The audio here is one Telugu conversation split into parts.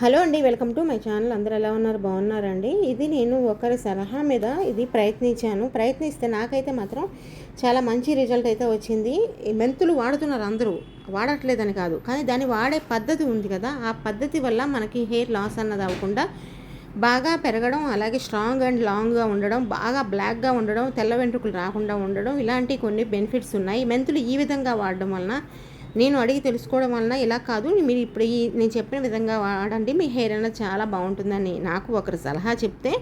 హలో అండి వెల్కమ్ టు మై ఛానల్. అందరు ఎలా ఉన్నారు? బాగున్నారండి? ఇది నేను ఒకరి సలహా మీద ఇది ప్రయత్నించాను. ప్రయత్నిస్తే నాకైతే మాత్రం చాలా మంచి రిజల్ట్ అయితే వచ్చింది. మెంతులు వాడుతున్నారు అందరూ. వాడట్లేదని కాదు. కానీ దాన్ని వాడే పద్ధతి ఉంది కదా. ఆ పద్ధతి వల్ల మనకి హెయిర్ లాస్ అన్నది అవ్వకుండా బాగా పెరగడం అలాగే స్ట్రాంగ్ అండ్ లాంగ్గా ఉండడం బాగా బ్లాక్గా ఉండడం తెల్ల వెంట్రుకలు రాకుండా ఉండడం ఇలాంటి కొన్ని బెనిఫిట్స్ ఉన్నాయి. మెంతులు ఈ విధంగా వాడడం వలన నేను అడిగి తెలుసుకోవడం వలన ఇలా కాదు మీరు ఇప్పుడు ఈ నేను చెప్పిన విధంగా వాడండి మీ హెయిర్ అనేది చాలా బాగుంటుందని నాకు ఒకరు సలహా చెప్తే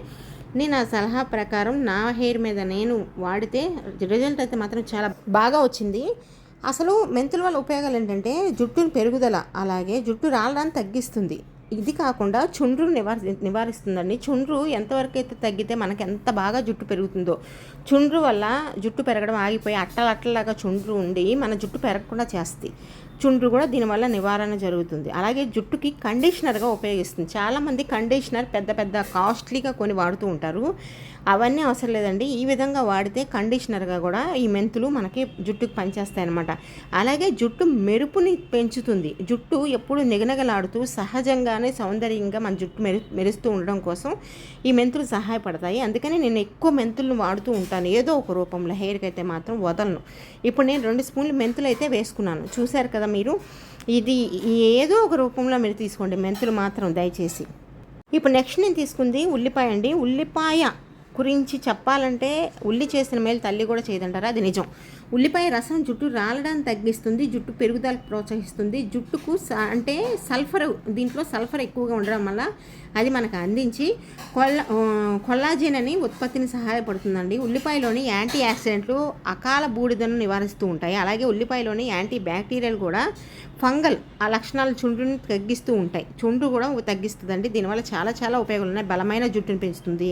నేను ఆ సలహా ప్రకారం నా హెయిర్ మీద నేను వాడితే రిజల్ట్ అయితే మాత్రం చాలా బాగా వచ్చింది. అసలు మెంతుల వల్ల ఉపయోగాలు ఏంటంటే జుట్టు పెరుగుదల అలాగే జుట్టు రాలడాన్ని తగ్గిస్తుంది. ఇది కాకుండా చుండ్రు నివారి నివారిస్తుందండి. చుండ్రు ఎంతవరకు అయితే తగ్గితే మనకి ఎంత బాగా జుట్టు పెరుగుతుందో. చుండ్రు వల్ల జుట్టు పెరగడం ఆగిపోయి అట్టలు అట్టలాగా చుండ్రు ఉండి మన జుట్టు పెరగకుండా చేస్తుంది చుండ్రు కూడా దీనివల్ల నివారణ జరుగుతుంది. అలాగే జుట్టుకి కండిషనర్గా ఉపయోగిస్తుంది. చాలామంది కండిషనర్ పెద్ద పెద్ద కాస్ట్లీగా కొని వాడుతూ ఉంటారు. అవన్నీ అవసరం లేదండి. ఈ విధంగా వాడితే కండిషనర్గా కూడా ఈ మెంతులు మనకి జుట్టుకు పనిచేస్తాయి అనమాట అలాగే జుట్టు మెరుపుని పెంచుతుంది. జుట్టు ఎప్పుడు నిగనగలాడుతూ సహజంగానే సౌందర్యంగా మన జుట్టు మెరు మెరుస్తూ ఉండడం కోసం ఈ మెంతులు సహాయపడతాయి. అందుకని నేను ఎక్కువ మెంతులను వాడుతూ ఉంటాను. ఏదో ఒక రూపంలో హెయిర్కి అయితే మాత్రం వదలను. ఇప్పుడు నేను రెండు స్పూన్లు మెంతులు అయితే వేసుకున్నాను. చూశారు కదా మీరు? ఇది ఏదో ఒక రూపంలో మీరు తీసుకోండి మెంతులు మాత్రం దయచేసి. ఇప్పుడు నెక్స్ట్ నేను తీసుకుంది ఉల్లిపాయ అండి. ఉల్లిపాయ గురించి చెప్పాలంటే ఉల్లి చేసిన మేలు తల్లి కూడా చేయదంటారా? అది నిజం. ఉల్లిపాయ రసం జుట్టు రాలడాన్ని తగ్గిస్తుంది జుట్టు పెరుగుదలకు ప్రోత్సహిస్తుంది. జుట్టుకు అంటే సల్ఫర్ దీంట్లో సల్ఫర్ ఎక్కువగా ఉండడం వల్ల అది మనకు అందించి కొల్లా కొల్లాజిన్ అని ఉత్పత్తిని సహాయపడుతుందండి. ఉల్లిపాయలోని యాంటీ యాక్సిడెంట్లు అకాల బూడిదను నివారిస్తూ ఉంటాయి. అలాగే ఉల్లిపాయలోని యాంటీ బ్యాక్టీరియాలు కూడా ఫంగల్ ఆ లక్షణాలు చుండ్రుని తగ్గిస్తూ ఉంటాయి. చుండ్రు కూడా తగ్గిస్తుందండి. దీనివల్ల చాలా చాలా ఉపయోగాలు ఉన్నాయి బలమైన జుట్టును పెంచుతుంది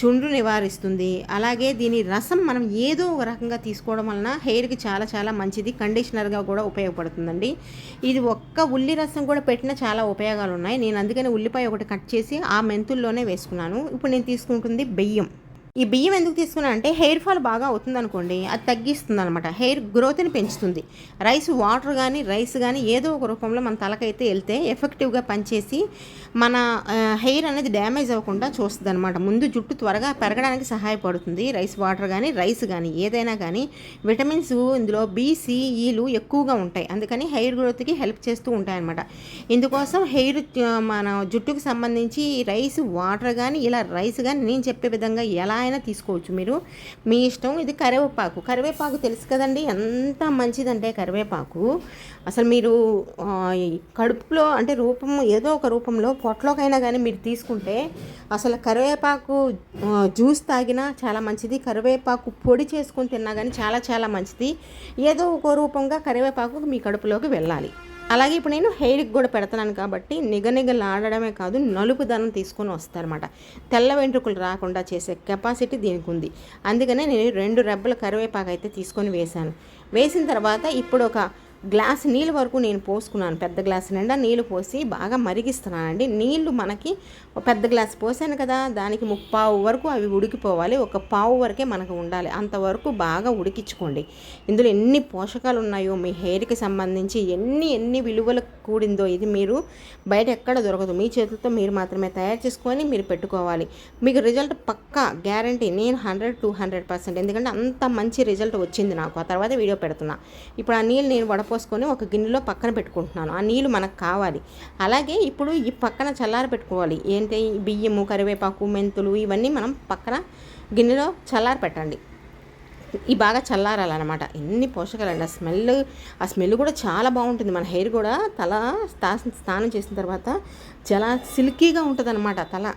చుండ్రు నివారిస్తుంది. అలాగే దీని రసం మనం ఏదో ఒక రకంగా తీసుకోవడం వలన హెయిర్కి చాలా చాలా మంచిది. కండిషనర్గా కూడా ఉపయోగపడుతుందండి. ఇది ఒక్క ఉల్లి రసం కూడా పెట్టిన చాలా ఉపయోగాలు ఉన్నాయి నేను అందుకని ఉల్లిపాయ ఒకటి కట్ చేసి ఆ మెంతుల్లోనే వేసుకున్నాను. ఇప్పుడు నేను తీసుకుంటుంది బెయ్యం. ఈ బియ్యం ఎందుకు తీసుకున్నా అంటే హెయిర్ ఫాల్ బాగా అవుతుంది అనుకోండి అది తగ్గిస్తుంది అనమాట హెయిర్ గ్రోత్ని పెంచుతుంది. రైస్ వాటర్ కానీ రైస్ కానీ ఏదో ఒక రూపంలో మన తలకైతే వెళ్తే ఎఫెక్టివ్గా పనిచేసి మన హెయిర్ అనేది డ్యామేజ్ అవ్వకుండా చూస్తుంది అనమాట ముందు జుట్టు త్వరగా పెరగడానికి సహాయపడుతుంది. రైస్ వాటర్ కానీ రైస్ కానీ ఏదైనా కానీ విటమిన్స్ ఇందులో బీసీఈలు ఎక్కువగా ఉంటాయి. అందుకని హెయిర్ గ్రోత్కి హెల్ప్ చేస్తూ ఉంటాయి అనమాట ఇందుకోసం హెయిర్ మన జుట్టుకు సంబంధించి రైస్ వాటర్ కానీ ఇలా రైస్ కానీ నేను చెప్పే విధంగా ఎలా అయినా తీసుకోవచ్చు మీరు. మీ ఇష్టం ఇది కరివేపాకు. కరివేపాకు తెలుసు కదండి ఎంత మంచిదంటే కరివేపాకు. అసలు మీరు కడుపులో అంటే రూపం ఏదో ఒక రూపంలో పొట్లోకైనా కానీ మీరు తీసుకుంటే అసలు కరివేపాకు జ్యూస్ తాగినా చాలా మంచిది. కరివేపాకు పొడి చేసుకొని తిన్నా కానీ చాలా చాలా మంచిది. ఏదో ఒక రూపంగా కరివేపాకు మీ కడుపులోకి వెళ్ళాలి. అలాగే ఇప్పుడు నేను హెయిర్కి కూడా పెడతాను కాబట్టి నిగనిగలాడడమే కాదు నలుపుదనం తీసుకొని వస్తారనమాట తెల్ల వెంట్రుకలు రాకుండా చేసే కెపాసిటీ దీనికి ఉంది. అందుకనే నేను రెండు రెబ్బల కరివేపాకు అయితే తీసుకొని వేశాను. వేసిన తర్వాత ఇప్పుడు ఒక గ్లాస్ నీళ్ళ వరకు నేను పోసుకున్నాను. పెద్ద గ్లాస్ నిండా నీళ్ళు పోసి బాగా మరిగిస్తున్నానండి. నీళ్ళు మనకి పెద్ద గ్లాస్ పోసాను కదా దానికి ముప్పావు వరకు అవి ఉడికిపోవాలి. ఒక పావు వరకే మనకు ఉండాలి. అంతవరకు బాగా ఉడికించుకోండి. ఇందులో ఎన్ని పోషకాలు ఉన్నాయో మీ హెయిర్కి సంబంధించి ఎన్ని ఎన్ని విలువలు కూడిందో ఇది మీరు బయట ఎక్కడ దొరకదు. మీ చేతులతో మీరు మాత్రమే తయారు చేసుకొని మీరు పెట్టుకోవాలి. మీకు రిజల్ట్ పక్కా గ్యారంటీ నేను హండ్రెడ్ టూ హండ్రెడ్ పర్సెంట్. ఎందుకంటే అంత మంచి రిజల్ట్ వచ్చింది నాకు. ఆ తర్వాత వీడియో పెడుతున్నా. ఇప్పుడు ఆ నీళ్ళు నేను వడపో పోసుకొని ఒక గిన్నెలో పక్కన పెట్టుకుంటున్నాను. ఆ నీళ్ళు మనకు కావాలి. అలాగే ఇప్పుడు ఈ పక్కన చల్లారి పెట్టుకోవాలి. ఏంటి? బియ్యము కరివేపాకు మెంతులు ఇవన్నీ మనం పక్కన గిన్నెలో చల్లారి పెట్టండి. ఈ బాగా చల్లారాలన్నమాట. ఎన్ని పోషకాలండి. ఆ స్మెల్ ఆ స్మెల్ కూడా చాలా బాగుంటుంది. మన హెయిర్ కూడా తల స్నానం చేసిన తర్వాత చాలా సిల్కీగా ఉంటుంది తల.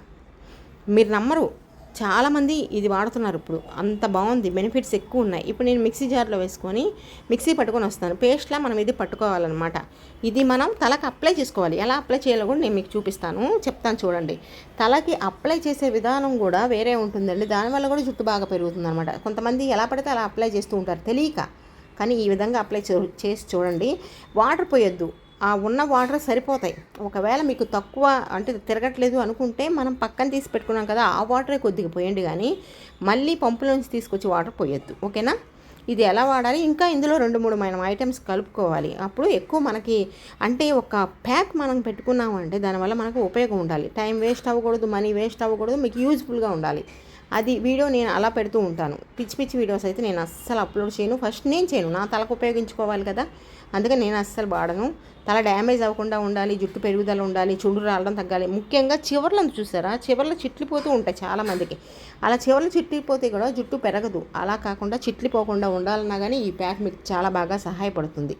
మీరు నమ్మరు. చాలామంది ఇది వాడుతున్నారు ఇప్పుడు. అంత బాగుంది. బెనిఫిట్స్ ఎక్కువ ఉన్నాయి. ఇప్పుడు నేను మిక్సీ జార్లో వేసుకొని మిక్సీ పట్టుకొని వస్తాను. పేస్ట్లా మనం ఇది పట్టుకోవాలన్నమాట. ఇది మనం తలకు అప్లై చేసుకోవాలి. ఎలా అప్లై చేయాలో కూడా నేను మీకు చూపిస్తాను. చెప్తాను చూడండి. తలకి అప్లై చేసే విధానం కూడా వేరే ఉంటుందండి. దానివల్ల కూడా జుట్టు బాగా పెరుగుతుంది అనమాట కొంతమంది ఎలా పడితే అలా అప్లై చేస్తూ ఉంటారు. తెలియక. కానీ ఈ విధంగా అప్లై చేసి చూడండి. వాటర్ పోయొద్దు. ఆ ఉన్న వాటర్ సరిపోతాయి. ఒకవేళ మీకు తక్కువ అంటే తిరగట్లేదు అనుకుంటే మనం పక్కన తీసి పెట్టుకున్నాం కదా ఆ వాటరే కొద్దిగా పోయండి కానీ మళ్ళీ పంపులోంచి తీసుకొచ్చి వాటర్ పోయొద్దు. ఓకేనా? ఇది ఎలా వాడాలి? ఇంకా ఇందులో రెండు మూడు మనం ఐటమ్స్ కలుపుకోవాలి. అప్పుడు ఎక్కువ మనకి అంటే ఒక ప్యాక్ మనం పెట్టుకున్నామంటే దానివల్ల మనకు ఉపయోగం ఉండాలి. టైం వేస్ట్ అవ్వకూడదు మనీ వేస్ట్ అవ్వకూడదు మీకు యూజ్ఫుల్గా ఉండాలి. అది వీడియో నేను అలా పెడుతూ ఉంటాను. పిచ్చి పిచ్చి వీడియోస్ అయితే నేను అస్సలు అప్లోడ్ చేయను. ఫస్ట్ నేను చేయను. నా తలకు ఉపయోగించుకోవాలి కదా. అందుకని నేను అస్సలు వాడను. తల డ్యామేజ్ అవ్వకుండా ఉండాలి జుట్టు పెరుగుదల ఉండాలి చుండ్రు రావడం తగ్గాలి. ముఖ్యంగా చివర్లను చూసారా? చివర్లు చిట్లిపోతూ ఉంటాయి చాలామందికి అలా చివర్లు చిట్లిపోతే కూడా జుట్టు పెరగదు. అలా కాకుండా చిట్లిపోకుండా ఉండాలన్నా కానీ ఈ ప్యాక్ మీకు చాలా బాగా సహాయపడుతుంది.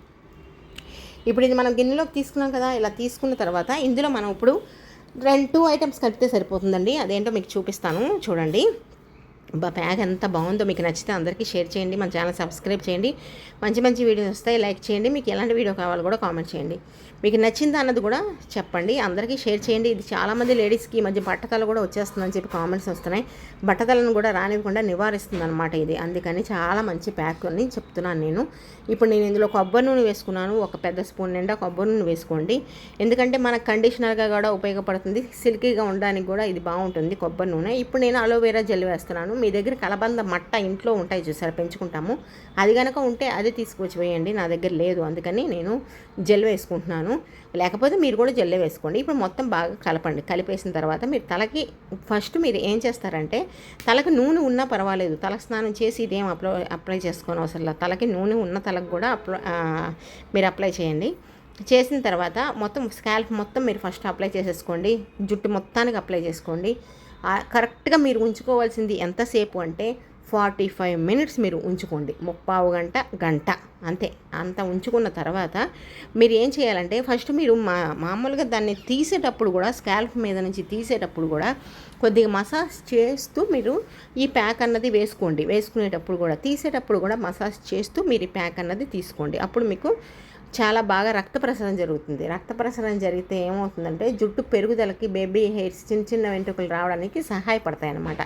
ఇప్పుడు ఇది మనం గిన్నెలోకి తీసుకున్నాం కదా. ఇలా తీసుకున్న తర్వాత ఇందులో మనం ఇప్పుడు రెండు టూ ఐటమ్స్ కలిపితే సరిపోతుందండి. అదేంటో మీకు చూపిస్తాను. చూడండి. బ్యాగ్ ప్యాక్ ఎంత బాగుందో మీకు నచ్చితే అందరికీ షేర్ చేయండి మన ఛానల్ సబ్స్క్రైబ్ చేయండి. మంచి మంచి వీడియోస్ వస్తాయి లైక్ చేయండి మీకు ఎలాంటి వీడియో కావాలో కూడా కామెంట్ చేయండి. మీకు నచ్చిందా అన్నది కూడా చెప్పండి అందరికీ షేర్ చేయండి. ఇది చాలామంది లేడీస్కి ఈ మధ్య బట్టతలు కూడా వచ్చేస్తుందని చెప్పి కామెంట్స్ వస్తున్నాయి. బట్టతలను కూడా రానివ్వకుండా నివారిస్తుంది అనమాట ఇది. అందుకని చాలా మంచి ప్యాక్ అని చెప్తున్నాను నేను. ఇప్పుడు నేను ఇందులో కొబ్బరి నూనె వేసుకున్నాను ఒక పెద్ద స్పూన్ నిండా కొబ్బరి నూనె వేసుకోండి. ఎందుకంటే మనకు కండిషనర్గా కూడా ఉపయోగపడుతుంది సిల్కీగా ఉండడానికి కూడా ఇది బాగుంటుంది కొబ్బరి నూనె. ఇప్పుడు నేను అలోవేరా జెల్ వేస్తున్నాను మీ దగ్గర కలబంద మట్ట ఇంట్లో ఉంటాయి చూసారా? పెంచుకుంటాము. అది కనుక ఉంటే అది తీసుకొచ్చి వేయండి. నా దగ్గర లేదు. అందుకని నేను జెల్ వేసుకుంటున్నాను. లేకపోతే మీరు కూడా జెల్లే వేసుకోండి. ఇప్పుడు మొత్తం బాగా కలపండి. కలిపేసిన తర్వాత మీరు తలకి ఫస్ట్ మీరు ఏం చేస్తారంటే తలకి నూనె ఉన్నా పర్వాలేదు. తల స్నానం చేసి ఇదేం అప్లై అప్లై చేసుకోని అవసరం తలకి నూనె ఉన్న తలకు కూడా అప్లై మీరు అప్లై చేయండి. చేసిన తర్వాత మొత్తం స్కాల్ప్ మొత్తం మీరు ఫస్ట్ అప్లై చేసేసుకోండి. జుట్టు మొత్తానికి అప్లై చేసుకోండి. కరెక్ట్గా మీరు ఉంచుకోవాల్సింది ఎంతసేపు అంటే ఫార్టీ ఫైవ్ మినిట్స్ మీరు ఉంచుకోండి. ముప్పావు గంట గంట. అంతే. అంత ఉంచుకున్న తర్వాత మీరు ఏం చేయాలంటే ఫస్ట్ మీరు మా మామూలుగా దాన్ని తీసేటప్పుడు కూడా స్కాల్ప్ మీద నుంచి తీసేటప్పుడు కూడా కొద్దిగా మసాజ్ చేస్తూ మీరు ఈ ప్యాక్ అన్నది వేసుకోండి. వేసుకునేటప్పుడు కూడా తీసేటప్పుడు కూడా మసాజ్ చేస్తూ మీరు ఈ ప్యాక్ అన్నది తీసుకోండి. అప్పుడు మీకు చాలా బాగా రక్త ప్రసరణ జరుగుతుంది. రక్త ప్రసరణ జరిగితే ఏమవుతుందంటే జుట్టు పెరుగుదలకి బేబీ హెయిర్స్ చిన్న చిన్న వెంట్రుకలు రావడానికి సహాయపడతాయి అన్నమాట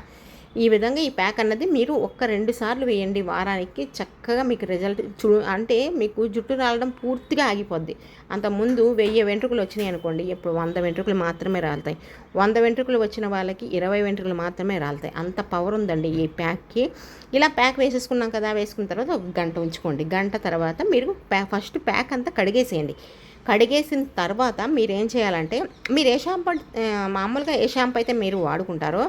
ఈ విధంగా ఈ ప్యాక్ అన్నది మీరు ఒక్క రెండు సార్లు వేయండి వారానికి చక్కగా మీకు రిజల్ట్ చూ అంటే మీకు జుట్టు రాలడం పూర్తిగా ఆగిపోద్ది. అంతకుముందు వెయ్యి వెంట్రుకలు వచ్చినాయి అనుకోండి ఇప్పుడు వంద వెంట్రుకలు మాత్రమే రాలుతాయి. వంద వెంట్రుకలు వచ్చిన వాళ్ళకి ఇరవై వెంట్రుకలు మాత్రమే రాలుతాయి. అంత పవర్ ఉందండి ఈ ప్యాక్కి. ఇలా ప్యాక్ వేసేసుకున్నాం కదా వేసుకున్న తర్వాత ఒక గంట ఉంచుకోండి. గంట తర్వాత మీరు ప్యాక్ ఫస్ట్ ప్యాక్ అంతా కడిగేసేయండి. కడిగేసిన తర్వాత మీరు ఏం చేయాలంటే మీరు ఏ షాంపూ మామూలుగా ఏ షాంపూ అయితే మీరు వాడుకుంటారో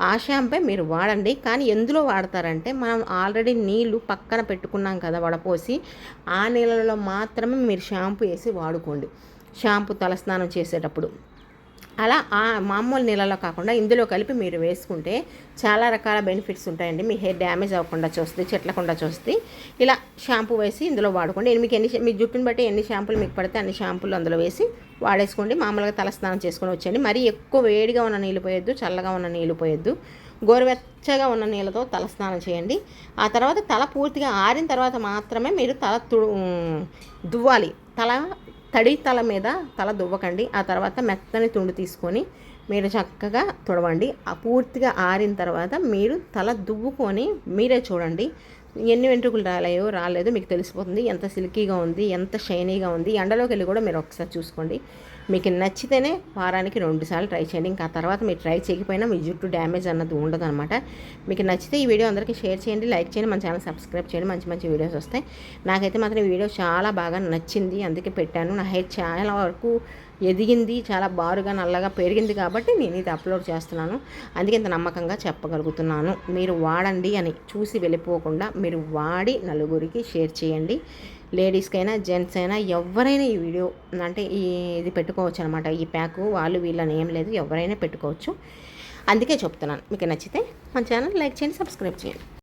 ఆ షాంపే మీరు వాడండి. కానీ ఎందులో వాడతారంటే మనం ఆల్రెడీ నీళ్ళు పక్కన పెట్టుకున్నాం కదా వడపోసి ఆ నీళ్ళలో మాత్రమే మీరు షాంపూ వేసి వాడుకోండి. షాంపూ తలస్నానం చేసేటప్పుడు. అలా ఆ మామూలు నీళ్ళలో కాకుండా ఇందులో కలిపి మీరు వేసుకుంటే చాలా రకాల బెనిఫిట్స్ ఉంటాయండి. మీ హెయిర్ డ్యామేజ్ అవ్వకుండా చూస్తే చెట్లకుండా చూస్తే. ఇలా షాంపూ వేసి ఇందులో వాడుకోండి. మీకు ఎన్ని మీ జుట్టును బట్టి ఎన్ని షాంపూలు మీకు పడితే అన్ని షాంపూలు అందులో వేసి వాడేసుకోండి. మామూలుగా తలస్నానం చేసుకొని వచ్చేయండి. మరీ ఎక్కువ వేడిగా ఉన్న నీళ్ళు పోయొద్దు చల్లగా ఉన్న నీళ్ళు పోయొద్దు. గోరువెచ్చగా ఉన్న నీళ్ళతో తల స్నానం చేయండి. ఆ తర్వాత తల పూర్తిగా ఆరిన తర్వాత మాత్రమే మీరు తల తు దువ్వాలి. తల తడి తల మీద తల దువ్వకండి. ఆ తర్వాత మెత్తని తుండు తీసుకొని మీరు చక్కగా తుడవండి. ఆ పూర్తిగా ఆరిన తర్వాత మీరు తల దువ్వుకొని మీరే చూడండి. ఎన్ని వెంట్రుకలు రాలేయో రాలేదో. మీకు తెలిసిపోతుంది. ఎంత సిల్కీగా ఉంది ఎంత షైనీగా ఉంది. ఎండలోకి వెళ్ళి కూడా మీరు ఒకసారి చూసుకోండి. మీకు నచ్చితేనే వారానికి రెండు సార్లు ట్రై చేయండి. ఇంకా తర్వాత మీరు ట్రై చేయకపోయినా మీ జుట్టు డ్యామేజ్ అన్నది ఉండదు అనమాట మీకు నచ్చితే ఈ వీడియో అందరికీ షేర్ చేయండి లైక్ చేయండి మన ఛానల్ సబ్స్క్రైబ్ చేయండి. మంచి మంచి వీడియోస్ వస్తాయి. నాకైతే మాత్రం ఈ వీడియో చాలా బాగా నచ్చింది. అందుకే పెట్టాను. నా హెయిర్ చాలా వరకు ఎదిగింది చాలా బారుగా నల్లగా పెరిగింది కాబట్టి నేను ఇది అప్లోడ్ చేస్తున్నాను. అందుకే ఇంత నమ్మకంగా చెప్పగలుగుతున్నాను. మీరు వాడండి అని చూసి వెళ్ళిపోకుండా మీరు వాడి నలుగురికి షేర్ చేయండి. లేడీస్కైనా జెంట్స్ అయినా ఎవరైనా ఈ వీడియో అంటే ఈ ఇది పెట్టుకోవచ్చు అనమాట ఈ ప్యాకు వాళ్ళు వీళ్ళని ఏం లేదు ఎవరైనా పెట్టుకోవచ్చు. అందుకే చెప్తున్నాను. మీకు నచ్చితే మన ఛానల్ లైక్ చేయండి సబ్స్క్రైబ్ చేయండి.